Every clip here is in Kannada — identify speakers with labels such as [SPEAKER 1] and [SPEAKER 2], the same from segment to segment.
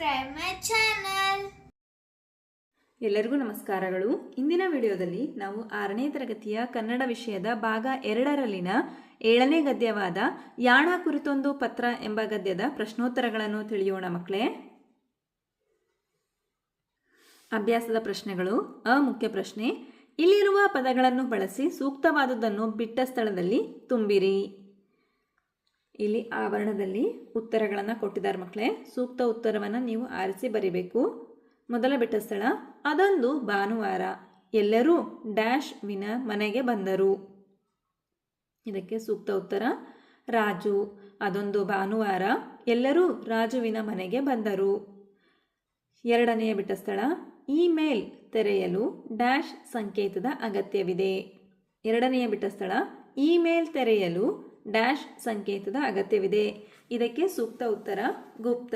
[SPEAKER 1] subscribe ಮೈ ಚಾನಲ್
[SPEAKER 2] ಎಲ್ಲರಿಗೂ ನಮಸ್ಕಾರಗಳು. ಇಂದಿನ ವಿಡಿಯೋದಲ್ಲಿ ನಾವು ಆರನೇ ತರಗತಿಯ ಕನ್ನಡ ವಿಷಯದ ಭಾಗ ಎರಡರಲ್ಲಿನ ಏಳನೇ ಗದ್ಯವಾದ ಯಾಣ ಕುರಿತೊಂದು ಪತ್ರ ಎಂಬ ಗದ್ಯದ ಪ್ರಶ್ನೋತ್ತರಗಳನ್ನು ತಿಳಿಯೋಣ ಮಕ್ಕಳೇ. ಅಭ್ಯಾಸದ ಪ್ರಶ್ನೆಗಳು. ಅ ಮುಖ್ಯ ಪ್ರಶ್ನೆ, ಇಲ್ಲಿರುವ ಪದಗಳನ್ನು ಬಳಸಿ ಸೂಕ್ತವಾದುದನ್ನು ಬಿಟ್ಟ ಸ್ಥಳದಲ್ಲಿ ತುಂಬಿರಿ. ಇಲ್ಲಿ ಆವರಣದಲ್ಲಿ ಉತ್ತರಗಳನ್ನು ಕೊಟ್ಟಿದ್ದಾರೆ ಮಕ್ಕಳೇ. ಸೂಕ್ತ ಉತ್ತರವನ್ನು ನೀವು ಆರಿಸಿ ಬರೀಬೇಕು. ಮೊದಲ ಬಿಟ್ಟ ಸ್ಥಳ, ಅದೊಂದು ಭಾನುವಾರ. ಎಲ್ಲರೂ ಡ್ಯಾಶ್ ವಿನ ಮನೆಗೆ ಬಂದರು. ಇದಕ್ಕೆ ಸೂಕ್ತ ಉತ್ತರ, ರಾಜು. ಅದೊಂದು ಭಾನುವಾರ. ಎಲ್ಲರೂ ರಾಜುವಿನ ಮನೆಗೆ ಬಂದರು. ಎರಡನೆಯ ಬಿಟ್ಟ ಸ್ಥಳ, ಇಮೇಲ್ ತೆರೆಯಲು ಡ್ಯಾಶ್ ಸಂಕೇತದ ಅಗತ್ಯವಿದೆ. ಎರಡನೆಯ ಬಿಟ್ಟ ಸ್ಥಳ, ಇಮೇಲ್ ತೆರೆಯಲು ಡ್ಯಾಶ್ ಸಂಕೇತದ ಅಗತ್ಯವಿದೆ. ಇದಕ್ಕೆ ಸೂಕ್ತ ಉತ್ತರ ಗುಪ್ತ.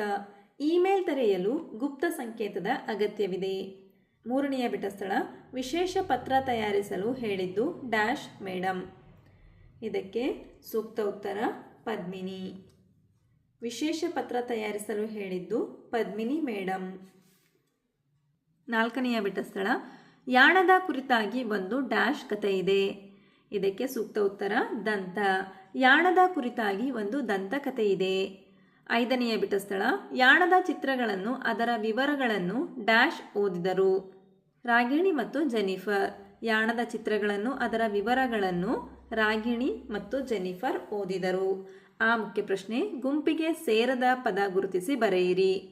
[SPEAKER 2] ಇಮೇಲ್ ತೆರೆಯಲು ಗುಪ್ತ ಸಂಕೇತದ ಅಗತ್ಯವಿದೆ. ಮೂರನೆಯ ಬಿಟ್ಟ ಸ್ಥಳ ವಿಶೇಷ ಪತ್ರ ತಯಾರಿಸಲು ಹೇಳಿದ್ದು ಡ್ಯಾಶ್ ಮೇಡಮ್ ಇದಕ್ಕೆ ಸೂಕ್ತ ಉತ್ತರ ಪದ್ಮಿನಿ. ವಿಶೇಷ ಪತ್ರ ತಯಾರಿಸಲು ಹೇಳಿದ್ದು ಪದ್ಮಿನಿ ಮೇಡಮ್ ನಾಲ್ಕನೆಯ ಬಿಟ್ಟ ಸ್ಥಳ ಯಾಣದ ಕುರಿತಾಗಿ ಒಂದು ಡ್ಯಾಶ್ ಕಥೆ ಇದೆ ಇದಕ್ಕೆ ಸೂಕ್ತ ಉತ್ತರ ದಂತ. ಯಾಣದ ಕುರಿತಾಗಿ ಒಂದು ದಂತಕಥೆ ಇದೆ ಐದನೆಯ ಬಿಟ್ಟ ಸ್ಥಳ ಯಾಣದ ಚಿತ್ರಗಳನ್ನು ಅದರ ವಿವರಗಳನ್ನು ಡ್ಯಾಶ್ ಓದಿದರು. ರಾಗಿಣಿ ಮತ್ತು ಜೆನಿಫರ್, ಯಾಣದ ಚಿತ್ರಗಳನ್ನು ಅದರ ವಿವರಗಳನ್ನು ರಾಗಿಣಿ ಮತ್ತು ಜೆನಿಫರ್ ಓದಿದರು. ಆ ಮುಖ್ಯ ಪ್ರಶ್ನೆ, ಗುಂಪಿಗೆ ಸೇರದ ಪದ ಗುರುತಿಸಿ ಬರೆಯಿರಿ.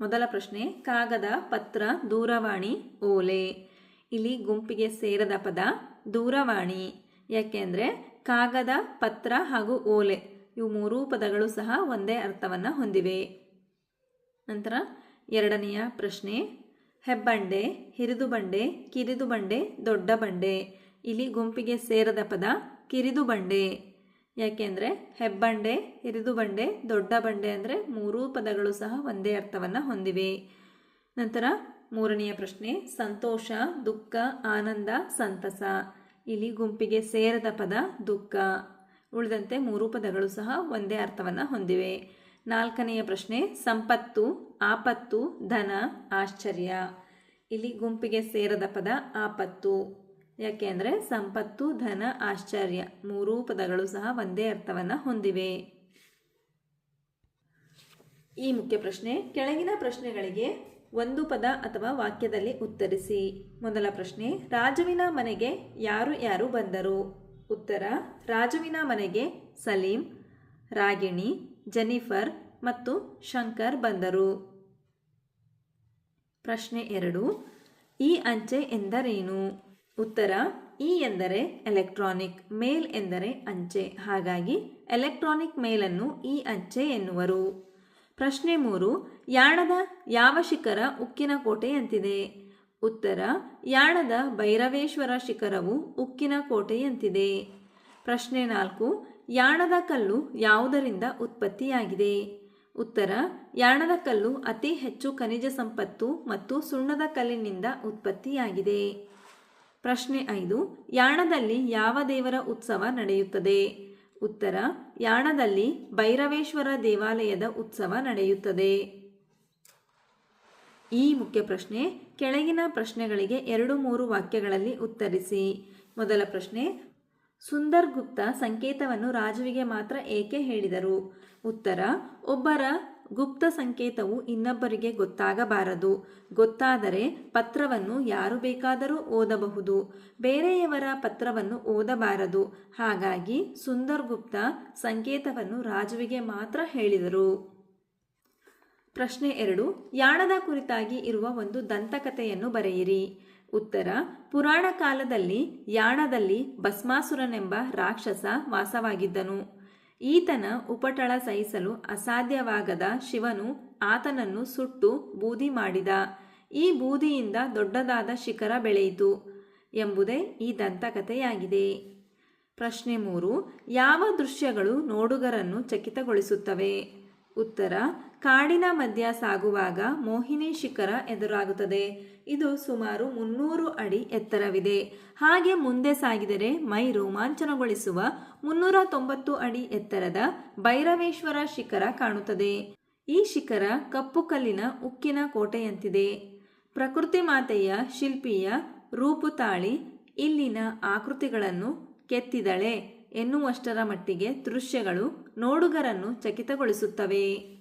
[SPEAKER 2] ಮೊದಲ ಪ್ರಶ್ನೆ, ಕಾಗದ, ಪತ್ರ, ದೂರವಾಣಿ, ಓಲೆ. ಇಲ್ಲಿ ಗುಂಪಿಗೆ ಸೇರದ ಪದ ದೂರವಾಣಿ. ಯಾಕೆಂದರೆ ಕಾಗದ, ಪತ್ರ ಹಾಗೂ ಓಲೆ. ಇವು ಮೂರೂ ಪದಗಳು ಸಹ ಒಂದೇ ಅರ್ಥವನ್ನು ಹೊಂದಿವೆ. ನಂತರ ಎರಡನೆಯ ಪ್ರಶ್ನೆ, ಹೆಬ್ಬಂಡೆ, ಹಿರಿದು ಬಂಡೆ, ಕಿರಿದು ಬಂಡೆ, ದೊಡ್ಡ ಬಂಡೆ. ಇಲ್ಲಿ ಗುಂಪಿಗೆ ಸೇರದ ಪದ ಕಿರಿದು ಬಂಡೆ. ಯಾಕೆಂದರೆ ಹೆಬ್ಬಂಡೆ, ಹಿರಿದು ಬಂಡೆ, ದೊಡ್ಡ ಬಂಡೆ ಅಂದರೆ ಮೂರೂ ಪದಗಳು ಸಹ ಒಂದೇ ಅರ್ಥವನ್ನು ಹೊಂದಿವೆ. ನಂತರ ಮೂರನೆಯ ಪ್ರಶ್ನೆ, ಸಂತೋಷ, ದುಃಖ, ಆನಂದ, ಸಂತಸ. ಇಲ್ಲಿ ಗುಂಪಿಗೆ ಸೇರದ ಪದ ದುಃಖ. ಉಳಿದಂತೆ ಮೂರು ಪದಗಳು ಸಹ ಒಂದೇ ಅರ್ಥವನ್ನು ಹೊಂದಿವೆ. ನಾಲ್ಕನೆಯ ಪ್ರಶ್ನೆ, ಸಂಪತ್ತು, ಆಪತ್ತು, ಧನ, ಆಶ್ಚರ್ಯ. ಇಲ್ಲಿ ಗುಂಪಿಗೆ ಸೇರದ ಪದ ಆಪತ್ತು. ಯಾಕೆಂದರೆ ಸಂಪತ್ತು, ಧನ, ಆಶ್ಚರ್ಯ ಮೂರೂ ಪದಗಳು ಸಹ ಒಂದೇ ಅರ್ಥವನ್ನು ಹೊಂದಿವೆ. ಈ ಮುಖ್ಯ ಪ್ರಶ್ನೆ, ಕೆಳಗಿನ ಪ್ರಶ್ನೆಗಳಿಗೆ ಒಂದು ಪದ ಅಥವಾ ವಾಕ್ಯದಲ್ಲಿ ಉತ್ತರಿಸಿ. ಮೊದಲ ಪ್ರಶ್ನೆ ರಾಜುವಿನ ಮನೆಗೆ ಯಾರು ಯಾರು ಬಂದರು? ಉತ್ತರ ರಾಜುವಿನ ಮನೆಗೆ ಸಲೀಂ, ರಾಗಿಣಿ, ಜೆನಿಫರ್ ಮತ್ತು ಶಂಕರ್ ಬಂದರು. ಪ್ರಶ್ನೆ ಎರಡು, ಈ ಅಂಚೆ ಎಂದರೇನು? ಉತ್ತರ ಇ ಎಂದರೆ ಎಲೆಕ್ಟ್ರಾನಿಕ್, ಮೇಲ್ ಎಂದರೆ ಅಂಚೆ. ಹಾಗಾಗಿ ಎಲೆಕ್ಟ್ರಾನಿಕ್ ಮೇಲನ್ನು ಈ ಅಂಚೆ ಎನ್ನುವರು. ಪ್ರಶ್ನೆ ಮೂರು, ಯಾಣದ ಯಾವ ಶಿಖರ ಉಕ್ಕಿನ ಕೋಟೆಯಂತಿದೆ ಉತ್ತರ, ಯಾಣದ ಭೈರವೇಶ್ವರ ಶಿಖರವು ಉಕ್ಕಿನ ಕೋಟೆಯಂತಿದೆ ಪ್ರಶ್ನೆ ನಾಲ್ಕು, ಯಾಣದ ಕಲ್ಲು ಯಾವುದರಿಂದ ಉತ್ಪತ್ತಿಯಾಗಿದೆ? ಉತ್ತರ, ಯಾಣದ ಕಲ್ಲು ಅತಿ ಹೆಚ್ಚು ಖನಿಜ ಸಂಪತ್ತು ಮತ್ತು ಸುಣ್ಣದ ಕಲ್ಲಿನಿಂದ ಉತ್ಪತ್ತಿಯಾಗಿದೆ. ಪ್ರಶ್ನೆ ಐದು, ಯಾಣದಲ್ಲಿ ಯಾವ ದೇವರ ಉತ್ಸವ ನಡೆಯುತ್ತದೆ? ಉತ್ತರ, ಯಾಣದಲ್ಲಿ ಭೈರವೇಶ್ವರ ದೇವಾಲಯದ ಉತ್ಸವ ನಡೆಯುತ್ತದೆ. ಈ ಮುಖ್ಯ ಪ್ರಶ್ನೆ, ಕೆಳಗಿನ ಪ್ರಶ್ನೆಗಳಿಗೆ ಎರಡು ಮೂರು ವಾಕ್ಯಗಳಲ್ಲಿ ಉತ್ತರಿಸಿ. ಮೊದಲ ಪ್ರಶ್ನೆ ಸುಂದರ್ ಗುಪ್ತ ಸಂಕೇತವನ್ನು ರಾಜುವಿಗೆ ಮಾತ್ರ ಏಕೆ ಹೇಳಿದರು? ಉತ್ತರ, ಒಬ್ಬರ ಗುಪ್ತ ಸಂಕೇತವು ಇನ್ನೊಬ್ಬರಿಗೆ ಗೊತ್ತಾಗಬಾರದು. ಗೊತ್ತಾದರೆ ಪತ್ರವನ್ನು ಯಾರು ಬೇಕಾದರೂ ಓದಬಹುದು. ಬೇರೆಯವರ ಪತ್ರವನ್ನು ಓದಬಾರದು. ಹಾಗಾಗಿ ಸುಂದರ್ ಗುಪ್ತ ಸಂಕೇತವನ್ನು ರಾಜುವಿಗೆ ಮಾತ್ರ ಹೇಳಿದರು. ಪ್ರಶ್ನೆ ಎರಡು. ಯಾಣದ ಕುರಿತಾಗಿ ಇರುವ ಒಂದು ದಂತಕಥೆಯನ್ನು ಬರೆಯಿರಿ. ಉತ್ತರ. ಪುರಾಣ ಕಾಲದಲ್ಲಿ ಯಾಣದಲ್ಲಿ ಭಸ್ಮಾಸುರನೆಂಬ ರಾಕ್ಷಸ ವಾಸವಾಗಿದ್ದನು. ಈತನ ಉಪಟಳ ಸಹಿಸಲು ಅಸಾಧ್ಯವಾಗದ ಶಿವನು ಆತನನ್ನು ಸುಟ್ಟು ಬೂದಿ ಮಾಡಿದ. ಈ ಬೂದಿಯಿಂದ ದೊಡ್ಡದಾದ ಶಿಖರ ಬೆಳೆಯಿತು ಎಂಬುದೇ ಈ ದಂತಕಥೆಯಾಗಿದೆ. ಪ್ರಶ್ನೆ ಮೂರು, ಯಾವ ದೃಶ್ಯಗಳು ನೋಡುಗರನ್ನು ಚಕಿತಗೊಳಿಸುತ್ತವೆ? ಉತ್ತರ, ಕಾಡಿನ ಮಧ್ಯ ಸಾಗುವಾಗ ಮೋಹಿನಿ ಶಿಖರ ಎದುರಾಗುತ್ತದೆ. ಇದು ಸುಮಾರು ಮುನ್ನೂರು ಅಡಿ ಎತ್ತರವಿದೆ. ಹಾಗೆ ಮುಂದೆ ಸಾಗಿದರೆ ಮೈ ರೋಮಾಂಚನಗೊಳಿಸುವ ಮುನ್ನೂರ ತೊಂಬತ್ತು ಅಡಿ ಎತ್ತರದ ಭೈರವೇಶ್ವರ ಶಿಖರ ಕಾಣುತ್ತದೆ. ಈ ಶಿಖರ ಕಪ್ಪು ಕಲ್ಲಿನ ಉಕ್ಕಿನ ಕೋಟೆಯಂತಿದೆ. ಪ್ರಕೃತಿ ಮಾತೆಯ ಶಿಲ್ಪಿಯ ರೂಪು ತಾಳಿ ಇಲ್ಲಿನ ಆಕೃತಿಗಳನ್ನು ಕೆತ್ತಿದಳೆ. ಎನ್ನುವಷ್ಟರ ಮಟ್ಟಿಗೆ ದೃಶ್ಯಗಳು ನೋಡುಗರನ್ನು ಚಕಿತಗೊಳಿಸುತ್ತವೆ.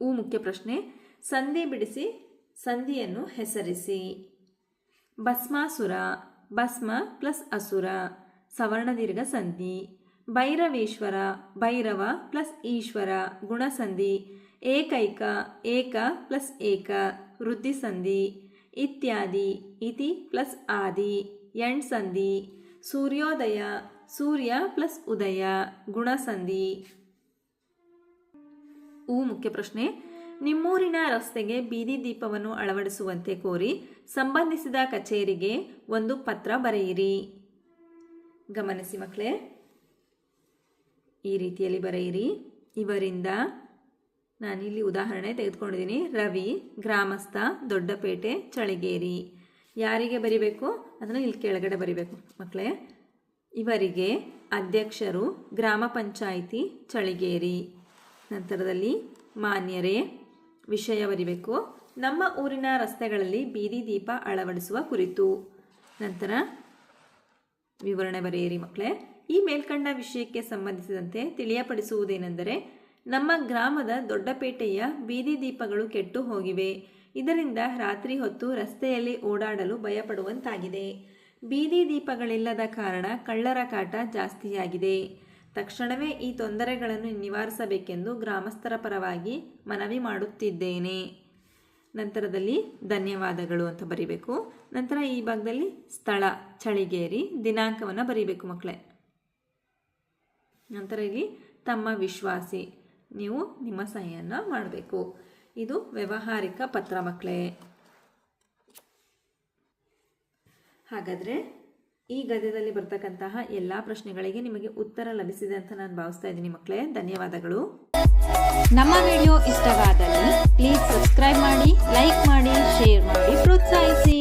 [SPEAKER 2] ಊ ಮುಖ್ಯ ಪ್ರಶ್ನೆ, ಸಂಧಿ ಬಿಡಿಸಿ, ಸಂಧಿಯನ್ನು ಹೆಸರಿಸಿ. ಭಸ್ಮಾಸುರ, ಭಸ್ಮ ಪ್ಲಸ್ ಅಸುರ ಸವರ್ಣದೀರ್ಘ ಸಂಧಿ. ಭೈರವೇಶ್ವರ, ಭೈರವ ಪ್ಲಸ್ ಈಶ್ವರ, ಗುಣಸಂಧಿ. ಏಕೈಕ, ಏಕ ಪ್ಲಸ್ ಏಕ ವೃದ್ಧಿ ಸಂಧಿ ಇತ್ಯಾದಿ ಇತಿ ಪ್ಲಸ್ ಆದಿ ಎಂಡ್ ಸಂಧಿ, ಸೂರ್ಯೋದಯ, ಸೂರ್ಯ ಪ್ಲಸ್ ಉದಯ, ಗುಣಸಂಧಿ. ಊ ಮುಖ್ಯ ಪ್ರಶ್ನೆ. ನಿಮ್ಮೂರಿನ ರಸ್ತೆಗೆ ಬೀದಿ ದೀಪವನ್ನು ಅಳವಡಿಸುವಂತೆ ಕೋರಿ ಸಂಬಂಧಿಸಿದ ಕಚೇರಿಗೆ ಒಂದು ಪತ್ರ ಬರೆಯಿರಿ. ಗಮನಿಸಿ ಮಕ್ಕಳೇ. ಈ ರೀತಿಯಲ್ಲಿ ಬರೆಯಿರಿ. ಇವರಿಂದ ನಾನಿಲ್ಲಿ ಉದಾಹರಣೆ ತೆಗೆದುಕೊಂಡಿದ್ದೀನಿ. ರವಿ, ಗ್ರಾಮಸ್ಥ, ದೊಡ್ಡಪೇಟೆ, ಚಳಿಗೇರಿ. ಯಾರಿಗೆ ಬರಿಬೇಕು? ಅದನ್ನು ಇಲ್ಲಿ ಕೆಳಗಡೆ ಬರಿಬೇಕು ಮಕ್ಕಳೇ. ಇವರಿಗೆ ಅಧ್ಯಕ್ಷರು ಗ್ರಾಮ ಪಂಚಾಯಿತಿ, ಚಳಿಗೇರಿ. ನಂತರದಲ್ಲಿ ಮಾನ್ಯರೇ, ವಿಷಯ ಬರಿಬೇಕು. ನಮ್ಮ ಊರಿನ ರಸ್ತೆಗಳಲ್ಲಿ ಬೀದಿ ದೀಪ ಅಳವಡಿಸುವ ಕುರಿತು. ನಂತರ ವಿವರಣೆ ಬರೆಯಿರಿ ಮಕ್ಕಳೇ. ಈ ಮೇಲ್ಕಂಡ ವಿಷಯಕ್ಕೆ ಸಂಬಂಧಿಸಿದಂತೆ ತಿಳಿಯಪಡಿಸುವುದೇನೆಂದರೆ ನಮ್ಮ ಗ್ರಾಮದ ದೊಡ್ಡಪೇಟೆಯ ಬೀದಿ ದೀಪಗಳು ಕೆಟ್ಟು ಹೋಗಿವೆ. ಇದರಿಂದ ರಾತ್ರಿ ಹೊತ್ತು ರಸ್ತೆಯಲ್ಲಿ ಓಡಾಡಲು ಭಯಪಡುವಂತಾಗಿದೆ. ಬೀದಿ ದೀಪಗಳಿಲ್ಲದ ಕಾರಣ ಕಳ್ಳರ ಕಾಟ ಜಾಸ್ತಿಯಾಗಿದೆ. ತಕ್ಷಣವೇ ಈ ತೊಂದರೆಗಳನ್ನು ನಿವಾರಿಸಬೇಕೆಂದು ಗ್ರಾಮಸ್ಥರ ಪರವಾಗಿ ಮನವಿ ಮಾಡುತ್ತಿದ್ದೇನೆ. ನಂತರದಲ್ಲಿ ಧನ್ಯವಾದಗಳು ಅಂತ ಬರಿಬೇಕು. ನಂತರ ಈ ಭಾಗದಲ್ಲಿ ಸ್ಥಳ, ಚಳಿಗೇರಿ, ದಿನಾಂಕವನ್ನು ಬರೀಬೇಕು ಮಕ್ಕಳೇ. ನಂತರ ಇಲ್ಲಿ ತಮ್ಮ ವಿಶ್ವಾಸಿ. ನೀವು ನಿಮ್ಮ ಸಹಿಯನ್ನು ಮಾಡಬೇಕು. ಇದು ವ್ಯವಹಾರಿಕ ಪತ್ರ ಮಕ್ಕಳೇ. ಹಾಗಾದರೆ ಈ ಗದ್ಯದಲ್ಲಿ ಬರ್ತಕ್ಕಂತಹ ಎಲ್ಲ ಪ್ರಶ್ನೆಗಳಿಗೆ ನಿಮಗೆ ಉತ್ತರ ಲಭಿಸಿದೆ ಅಂತ ನಾನು ಭಾವಿಸ್ತಾ ಇದ್ದೀನಿ ಮಕ್ಕಳೇ. ಧನ್ಯವಾದಗಳು.
[SPEAKER 3] ನಮ್ಮ ವಿಡಿಯೋ ಇಷ್ಟವಾದಲ್ಲಿ ಪ್ಲೀಸ್ ಸಬ್ಸ್ಕ್ರೈಬ್ ಮಾಡಿ ಲೈಕ್ ಮಾಡಿ ಶೇರ್ ಮಾಡಿ, ಪ್ರೋತ್ಸಾಹಿಸಿ.